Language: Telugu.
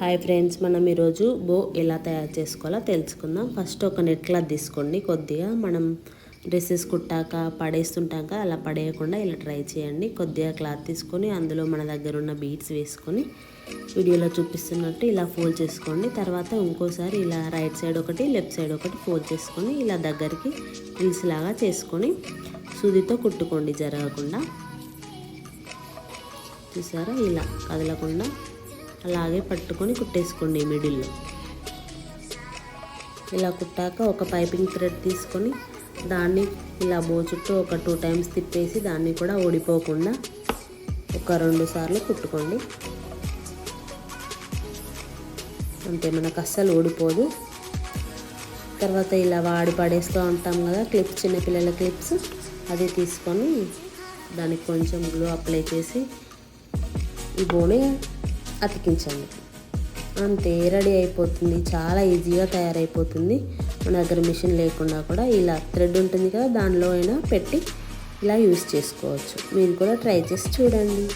హాయ్ ఫ్రెండ్స్ మనం ఈరోజు బో ఎలా తయారు చేసుకోవాలో తెలుసుకుందాం. ఫస్ట్ ఒక నెట్ క్లాత్ తీసుకోండి. కొద్దిగా మనం డ్రెస్సెస్ కుట్టాక పడేస్తుంటాక అలా పడేయకుండా ఇలా ట్రై చేయండి. కొద్దిగా క్లాత్ తీసుకొని అందులో మన దగ్గర ఉన్న బీట్స్ వేసుకొని వీడియోలో చూపిస్తున్నట్టు ఇలా ఫోల్డ్ చేసుకోండి. తర్వాత ఇంకోసారి ఇలా రైట్ సైడ్ ఒకటి లెఫ్ట్ సైడ్ ఒకటి ఫోల్డ్ చేసుకొని ఇలా దగ్గరికి రీల్స్ లాగా చేసుకొని సూదితో కుట్టుకోండి. జరగకుండా చూసారా? ఇలా కదలకుండా అలాగే పట్టుకొని కుట్టేసుకోండి మిడిల్లో. ఇలా కుట్టాక ఒక పైపింగ్ థ్రెడ్ తీసుకొని దాన్ని ఇలా బో చుట్టూ ఒక టూ టైమ్స్ తిప్పేసి దాన్ని కూడా ఓడిపోకుండా ఒక రెండు సార్లు కుట్టుకోండి. అంతే మనకు అస్సలు ఓడిపోదు తర్వాత ఇలా వాడి పడేస్తూ ఉంటాం కదా క్లిప్స్ చిన్నపిల్లల క్లిప్స్ అది తీసుకొని దానికి కొంచెం గ్లూ అప్లై చేసి ఈ బోనే అతికించండి. అంతే రెడీ అయిపోతుంది. చాలా ఈజీగా తయారైపోతుంది. మన దగ్గర మిషన్ లేకుండా కూడా ఇలా థ్రెడ్ ఉంటుంది కదా దానిలో అయినా పెట్టి ఇలా యూస్ చేసుకోవచ్చు. మీరు కూడా ట్రై చేసి చూడండి.